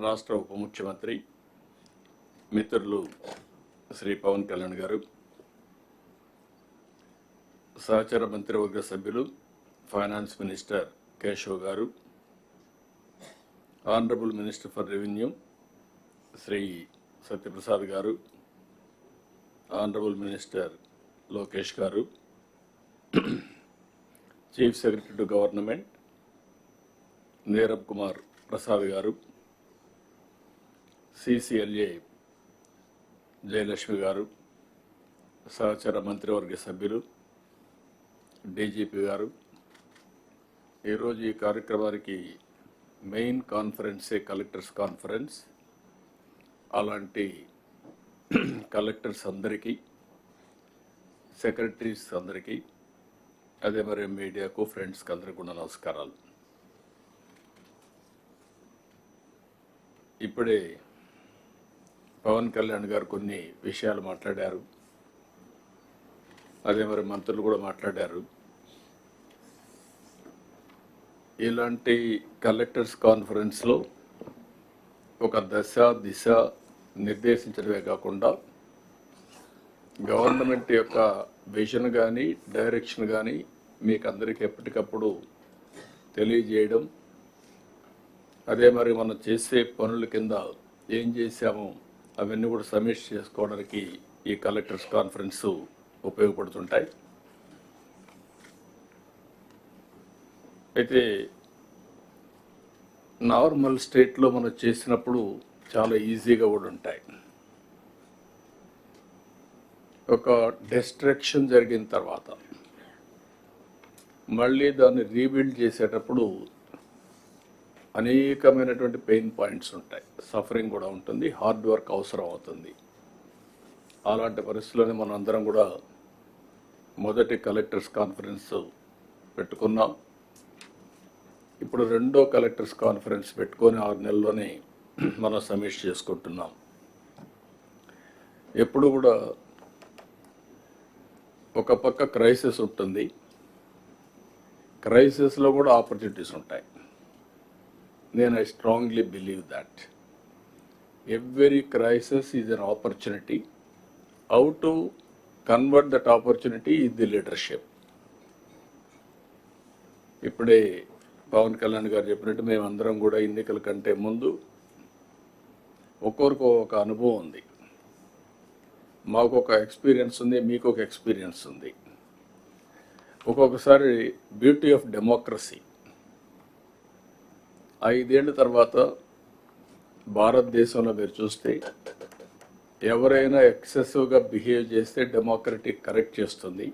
రాష్ట్ర ఉప ముఖ్యమంత్రి మిత్రులు శ్రీ పవన్ కళ్యాణ్ గారు సహచర మంత్రివర్గ సభ్యులు finance minister Keshav garu honourable minister for revenue Shri Satyaprasad garu honourable minister Lokesh garu chief secretary to government Neerabh Kumar Prasad garu CCLA Jayalakshmi గారు సహచర మంత్రివర్గ సభ్యులు డీజీపీ గారు. ఈరోజు ఈ కార్యక్రమానికి మెయిన్ కాన్ఫరెన్సే కలెక్టర్స్ కాన్ఫరెన్స్. అలాంటి కలెక్టర్స్ అందరికీ సెక్రటరీస్ అందరికీ అదే మరి మీడియాకు ఫ్రెండ్స్కి అందరికీ కూడా నమస్కారాలు. ఇప్పుడే పవన్ కళ్యాణ్ గారు కొన్ని విషయాలు మాట్లాడారు. అదే మరి మంత్రులు కూడా మాట్లాడారు. ఇలాంటి కలెక్టర్స్ కాన్ఫరెన్స్లో ఒక దశ దిశ నిర్దేశించడమే కాకుండా గవర్నమెంట్ యొక్క విజన్ కానీ డైరెక్షన్ కానీ మీకు అందరికీ ఎప్పటికప్పుడు తెలియజేయడం. అదే మరి మనం చేసే పనుల కింద ఏం చేశామో అవన్నీ కూడా సమీక్ష చేసుకోవడానికి ఈ కలెక్టర్స్ కాన్ఫరెన్స్ ఉపయోగపడుతుంటాయి. అయితే నార్మల్ స్టేట్లో మనం చేసినప్పుడు చాలా ఈజీగా కూడా ఉంటాయి. ఒక డిస్ట్రక్షన్ జరిగిన తర్వాత మళ్ళీ దాన్ని రీబిల్డ్ చేసేటప్పుడు అనేకమైనటువంటి పెయిన్ పాయింట్స్ ఉంటాయి. సఫరింగ్ కూడా ఉంటుంది హార్డ్ వర్క్ అవసరం అవుతుంది. అలాంటి పరిస్థితుల్లోనే మనం అందరం కూడా మొదటి కలెక్టర్స్ కాన్ఫరెన్స్ పెట్టుకున్నాం. ఇప్పుడు రెండో కలెక్టర్స్ కాన్ఫరెన్స్ పెట్టుకొని ఆరు నెలల్లోనే మనం సమీక్ష చేసుకుంటున్నాం. ఎప్పుడు కూడా ఒక పక్క క్రైసిస్ ఉంటుంది. క్రైసిస్లో కూడా ఆపర్చునిటీస్ ఉంటాయి. నేను I strongly believe that every crisis is an opportunity how to convert that opportunity is the leadership ఇప్పుడే పవన్ కళ్యాణ్ గారు చెప్పినట్టు మేమందరం కూడా ఎన్నికల కంటే ముందు ఒక్కొరికి ఒక అనుభవం ఉంది. మాకు ఒక ఎక్స్పీరియన్స్ ఉంది మీకు ఒక ఎక్స్పీరియన్స్ ఉంది. ఒక్కొక్కసారి బ్యూటీ ఆఫ్ డెమోక్రసీ ఐదేళ్ళ తర్వాత భారతదేశంలో మీరు చూస్తే ఎవరైనా ఎక్సెసివ్గా బిహేవ్ చేస్తే డెమోక్రటిక్ కరెక్ట్ చేస్తుంది.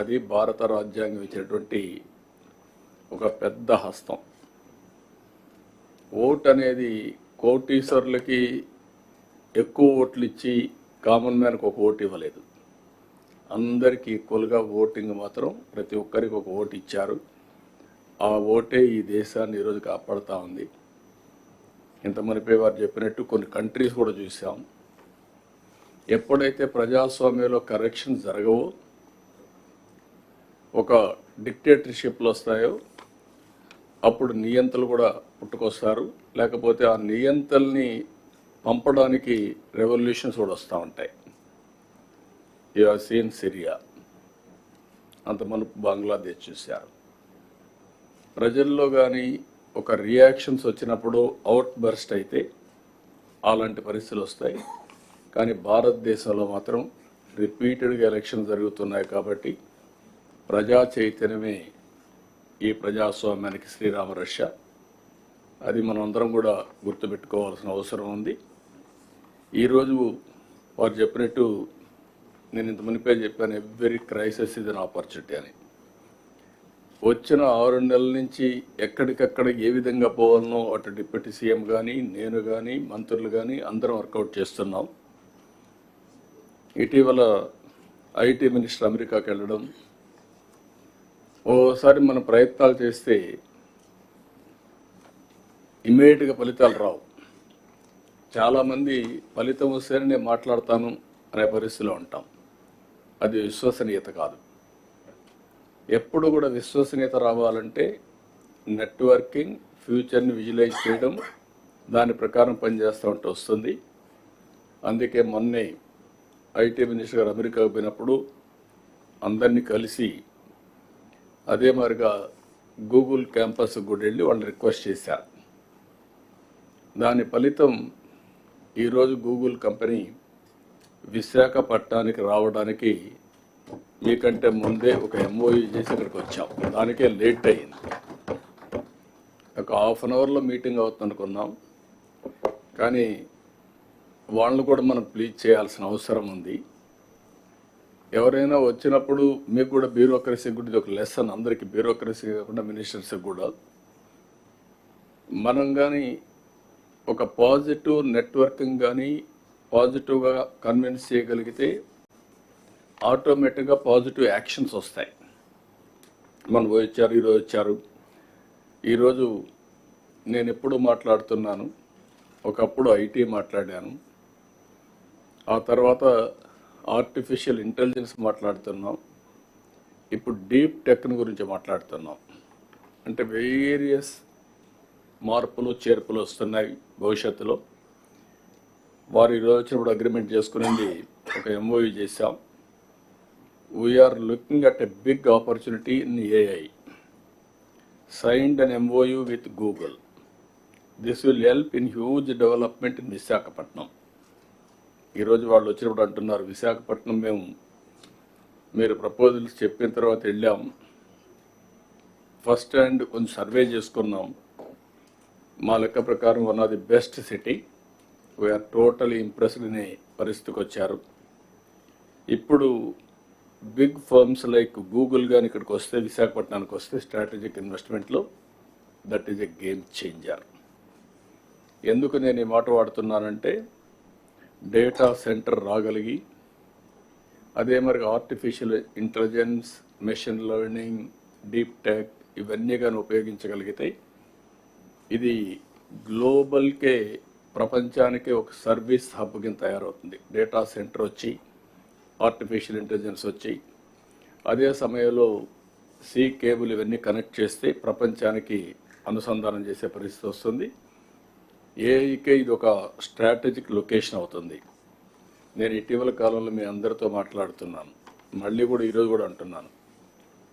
అది భారత రాజ్యాంగం ఇచ్చినటువంటి ఒక పెద్ద హస్తం. ఓట్ అనేది కోటీశ్వరులకి ఎక్కువ ఓట్లు ఇచ్చి కామన్ మ్యాన్కి ఒక ఓటు ఇవ్వలేదు. అందరికీ ఈక్వల్గా ఓటింగ్ మాత్రం ప్రతి ఒక్కరికి ఒక ఓటు ఇచ్చారు. ఆ ఓటే ఈ దేశాన్ని ఈరోజు కాపాడుతూ ఉంది. ఇంత మునిపే వారు చెప్పినట్టు కొన్ని కంట్రీస్ కూడా చూసాం. ఎప్పుడైతే ప్రజాస్వామ్యంలో కరెక్షన్ జరగవో ఒక డిక్టేటర్షిప్లు వస్తాయో అప్పుడు నియంతలు కూడా పుట్టుకొస్తారు. లేకపోతే ఆ నియంతల్ని పంపడానికి రెవల్యూషన్స్ కూడా వస్తూ ఉంటాయి. You seen Syria. అంత మనకు బంగ్లాదేశ్ చూశారు. ప్రజల్లో కానీ ఒక రియాక్షన్స్ వచ్చినప్పుడు అవుట్ బర్స్ట్ అయితే అలాంటి పరిస్థితులు వస్తాయి. కానీ భారతదేశంలో మాత్రం రిపీటెడ్గా ఎలక్షన్ జరుగుతున్నాయి కాబట్టి ప్రజా చైతన్యమే ఈ ప్రజాస్వామ్యానికి శ్రీరామ రష్య అది మనమందరం కూడా గుర్తుపెట్టుకోవాల్సిన అవసరం ఉంది. ఈరోజు వారు చెప్పినట్టు నేను ఇంత మునిపే చెప్పాను ఎవ్రీ క్రైసిస్ ఇది ఆపర్చునిటీ అని. వచ్చిన ఆరు నెలల నుంచి ఎక్కడికక్కడ ఏ విధంగా పోవాలనో అటు డిప్యూటీ సీఎం కానీ నేను కానీ మంత్రులు కానీ అందరం వర్కౌట్ చేస్తున్నాం. ఇటీవల ఐటీ మినిస్టర్ అమెరికాకి వెళ్ళడం ఓసారి మన ప్రయత్నాలు చేస్తే ఇమ్మీడియట్గా ఫలితాలు రావు. చాలామంది ఫలితం వస్తేనే నేను మాట్లాడతాను అనే పరిస్థితిలో ఉంటాం. అది విశ్వసనీయత కాదు. ఎప్పుడు కూడా విశ్వసనీయత రావాలంటే నెట్వర్కింగ్ ఫ్యూచర్ని విజువలైజ్ చేయడం దాని ప్రకారం పనిచేస్తూ ఉంటే వస్తుంది. అందుకే మొన్నే ఐటీ మినిస్టర్ గారు అమెరికాకు పోయినప్పుడు అందరినీ కలిసి అదే మాదిరిగా గూగుల్ క్యాంపస్ కూడా వెళ్ళి వాళ్ళని రిక్వెస్ట్ చేశారు దాని ఫలితం ఈరోజు గూగుల్ కంపెనీ విశాఖపట్నానికి రావడానికి మీకంటే ముందే ఒక ఎంఓయూ చేసి ఇక్కడికి వచ్చాం. దానికే లేట్ అయింది ఒక హాఫ్ అన్ అవర్లో మీటింగ్ అవుతుందనుకున్నాం కానీ వాళ్ళని కూడా మనం ప్లీజ్ చేయాల్సిన అవసరం ఉంది. ఎవరైనా వచ్చినప్పుడు మీకు కూడా బ్యూరోక్రసీ కూడా ఇది ఒక లెసన్ అందరికీ బ్యూరోక్రసీ కాకుండా మినిస్టర్స్కి కూడా. మనం కానీ ఒక పాజిటివ్ నెట్వర్కింగ్ కానీ పాజిటివ్గా కన్విన్స్ చేయగలిగితే ఆటోమేటిక్గా పాజిటివ్ యాక్షన్స్ వస్తాయి. మనం వచ్చారు ఈరోజు వచ్చారు. ఈరోజు నేను ఎప్పుడు మాట్లాడుతున్నాను? ఒకప్పుడు ఐటీ మాట్లాడాను. ఆ తర్వాత ఆర్టిఫిషియల్ ఇంటెలిజెన్స్ మాట్లాడుతున్నాం. ఇప్పుడు డీప్ టెక్ని గురించి మాట్లాడుతున్నాం. అంటే వేరియస్ మార్పులు చేర్పులు వస్తున్నాయి భవిష్యత్తులో. వారు ఈరోజు వచ్చినప్పుడు అగ్రిమెంట్ చేసుకునేది ఒక ఎంఓయూ చేశాం. We're looking at a big opportunity in AI signed an MOU with Google this will help in huge development in Visakhapatnam ఈరోజు వాళ్ళు వచ్చినప్పుడు అంటున్నారు విశాఖపట్నం మేము మీరు ప్రపోజల్స్ చెప్పిన తర్వాత వెళ్ళాం. ఫస్ట్ హ్యాండ్ కొంచెం సర్వే చేసుకున్నాం. మా లెక్క ప్రకారం one of the best city we're totally impressed అనే పరిస్థితికి వచ్చారు. ఇప్పుడు బిగ్ ఫర్మ్స్ లైక్ గూగుల్ కానీ ఇక్కడికి వస్తే విశాఖపట్నానికి వస్తే strategic ఇన్వెస్ట్మెంట్లో that is a game changer ఎందుకు నేను ఈ మాట వాడుతున్నానంటే డేటా సెంటర్ రాగలిగి అదే మరి artificial intelligence machine learning deep tech ఇవన్నీ కానీ ఉపయోగించగలిగితే ఇది గ్లోబల్కే ప్రపంచానికే ఒక సర్వీస్ హబ్ కింద తయారవుతుంది. డేటా సెంటర్ వచ్చి ఆర్టిఫిషియల్ ఇంటెలిజెన్స్ వచ్చి అదే సమయంలో సీ కేబుల్ ఇవన్నీ కనెక్ట్ చేస్తే ప్రపంచానికి అనుసంధానం చేసే పరిస్థితి వస్తుంది. ఏఐకే ఇది ఒక స్ట్రాటజిక్ లొకేషన్ అవుతుంది. నేను ఇటీవల కాలంలో మీ అందరితో మాట్లాడుతున్నాను. మళ్ళీ కూడా ఈరోజు కూడా అంటున్నాను.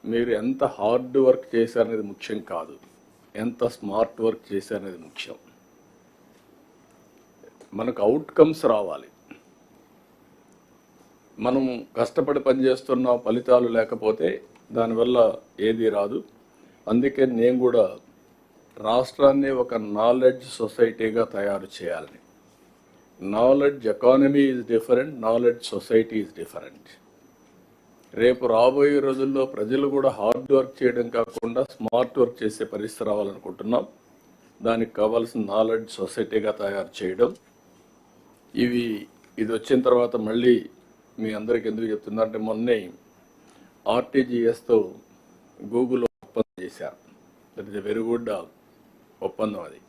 మీరు ఎంత హార్డ్ వర్క్ చేశారనేది ముఖ్యం కాదు. ఎంత స్మార్ట్ వర్క్ చేశారనేది ముఖ్యం. మనకు అవుట్కమ్స్ రావాలి. మనం కష్టపడి పనిచేస్తున్న ఫలితాలు లేకపోతే దానివల్ల ఏది రాదు. అందుకే నేను కూడా రాష్ట్రాన్ని ఒక నాలెడ్జ్ సొసైటీగా తయారు చేయాలని knowledge economy is different knowledge society is different రేపు రాబోయే రోజుల్లో ప్రజలు కూడా హార్డ్ వర్క్ చేయడం కాకుండా స్మార్ట్ వర్క్ చేసే పరిస్థితి రావాలనుకుంటున్నాం. దానికి కావాల్సిన నాలెడ్జ్ సొసైటీగా తయారు చేయడం. ఇవి ఇది వచ్చిన తర్వాత మళ్ళీ మీ అందరికి ఎందుకు చెప్తున్నా అంటే మొన్నే ఆర్టీజీఎస్తో గూగుల్ ఒప్పందం చేశారు దట్ ఇస్ వెరీ గుడ్ ఒప్పందం అది.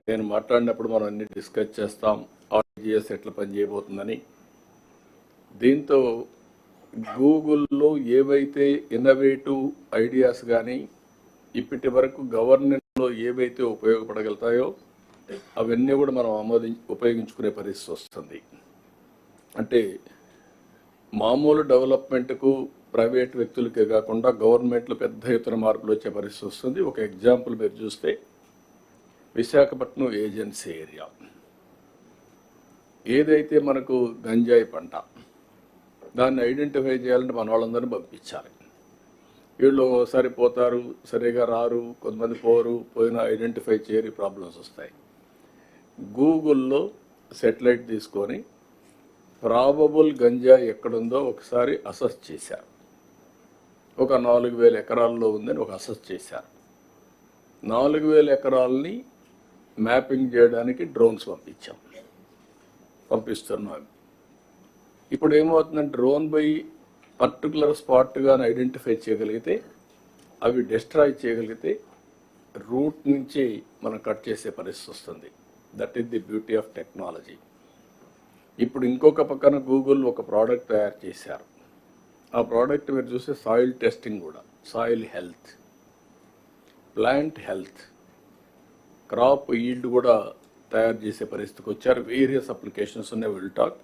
నేను మాట్లాడినప్పుడు మనం అన్ని డిస్కస్ చేస్తాం ఆర్టీజీఎస్ ఎట్లా పనిచేయబోతుందని దీంతో గూగుల్లో ఏవైతే ఇన్నోవేటివ్ ఐడియాస్ కానీ ఇప్పటి వరకు గవర్నెన్స్లో ఏవైతే ఉపయోగపడగలుగుతాయో అవన్నీ కూడా మనం ఆమోది ఉపయోగించుకునే పరిస్థితి వస్తుంది. అంటే మామూలు డెవలప్మెంట్కు ప్రైవేట్ వ్యక్తులకే కాకుండా గవర్నమెంట్లో పెద్ద ఎత్తున మార్పులు వచ్చే పరిస్థితి వస్తుంది. ఒక ఎగ్జాంపుల్ మీరు చూస్తే విశాఖపట్నం ఏజెన్సీ ఏరియా. ఏదైతే మనకు గంజాయి పంట దాన్ని ఐడెంటిఫై చేయాలంటే మన వాళ్ళందరినీ పంపించాలి. వీళ్ళు ఒకసారి పోతారు సరిగా రారు కొంతమంది పోరు పోయినా ఐడెంటిఫై చేయని ప్రాబ్లమ్స్ వస్తాయి. గూగుల్లో సెటిలైట్ తీసుకొని ప్రాబబుల్ గంజా ఎక్కడుందో ఒకసారి అసెస్ చేశారు. ఒక నాలుగు వేల ఎకరాల్లో ఉందని ఒక అసెస్ చేశారు. నాలుగు వేల ఎకరాలని మ్యాపింగ్ చేయడానికి డ్రోన్స్ పంపించాం. పంపిస్తున్నాం. ఇప్పుడు ఏమవుతుందంటే డ్రోన్ పోయి పర్టికులర్ స్పాట్గా ఐడెంటిఫై చేయగలిగితే అవి డిస్ట్రాయ్ చేయగలిగితే రూట్ నుంచి మనం కట్ చేసే పరిస్థితి వస్తుంది. That is the beauty of technology ఇప్పుడు ఇంకొక పక్కన గూగుల్ ఒక ప్రోడక్ట్ తయారు చేశారు. ఆ ప్రోడక్ట్ మీరు చూస్తే సాయిల్ టెస్టింగ్ కూడా soil health plant health crop yield కూడా తయారు చేసే పరిస్థితికి వచ్చారు. వేరియస్ అప్లికేషన్స్ ఉన్నాయి విల్ టాక్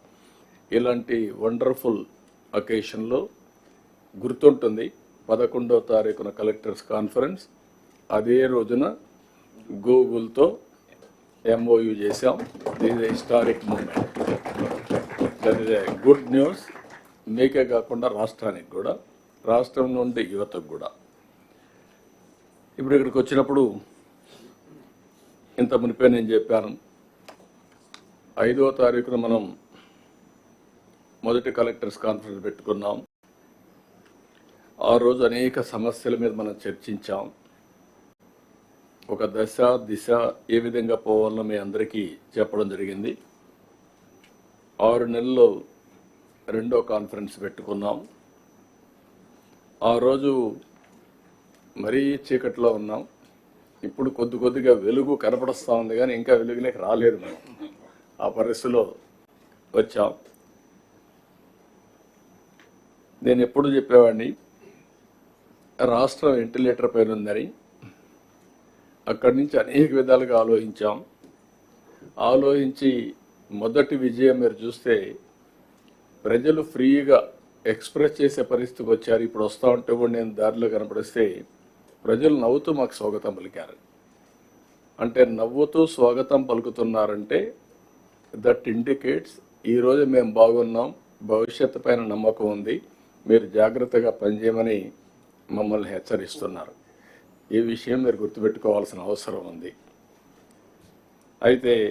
ఇలాంటి వండర్ఫుల్ అకేషన్లో గుర్తుంటుంది. పదకొండవ తారీఖున కలెక్టర్స్ కాన్ఫరెన్స్ అదే రోజున గూగుల్తో ఎంఓయూ చేశాం. ఇది historic moment that is good news మీకే కాకుండా రాష్ట్రానికి కూడా రాష్ట్రం నుండి యువతకు కూడా. ఇప్పుడు ఇక్కడికి వచ్చినప్పుడు ఇంత మునిపే నేను చెప్పాను. ఐదవ తారీఖున మనం మొదటి కలెక్టర్స్ కాన్ఫరెన్స్ పెట్టుకున్నాం. ఆ రోజు అనేక సమస్యల మీద మనం చర్చించాం. ఒక దశ దిశ ఏ విధంగా పోవాలో మీ అందరికీ చెప్పడం జరిగింది. ఆరు నెలలు రెండో కాన్ఫరెన్స్ పెట్టుకున్నాం. ఆ రోజు మరీ చీకట్లో ఉన్నాం. ఇప్పుడు కొద్ది కొద్దిగా వెలుగు కనపడస్తూ ఉంది కానీ ఇంకా వెలుగులోకి రాలేదు మనం. ఆ పరిస్థితిలో వచ్చాం. నేను ఎప్పుడు చెప్పేవాడిని రాష్ట్రం వెంటిలేటర్ పైన ఉందని. అక్కడి నుంచి అనేక విధాలుగా ఆలోచించాం. ఆలోచించి మొదటి విజయం మీరు చూస్తే ప్రజలు ఫ్రీగా ఎక్స్ప్రెస్ చేసే పరిస్థితికి వచ్చారు. ఇప్పుడు వస్తూ ఉంటే కూడా నేను దారిలో కనపడిస్తే ప్రజలు నవ్వుతూ మాకు స్వాగతం పలికారు. అంటే నవ్వుతూ స్వాగతం పలుకుతున్నారంటే దట్ ఇండికేట్స్ ఈరోజు మేము బాగున్నాం భవిష్యత్తు పైన నమ్మకం ఉంది మీరు జాగ్రత్తగా పనిచేయమని మమ్మల్ని హెచ్చరిస్తున్నారు. ఈ విషయం మీరు గుర్తుపెట్టుకోవాల్సిన అవసరం ఉంది. అయితే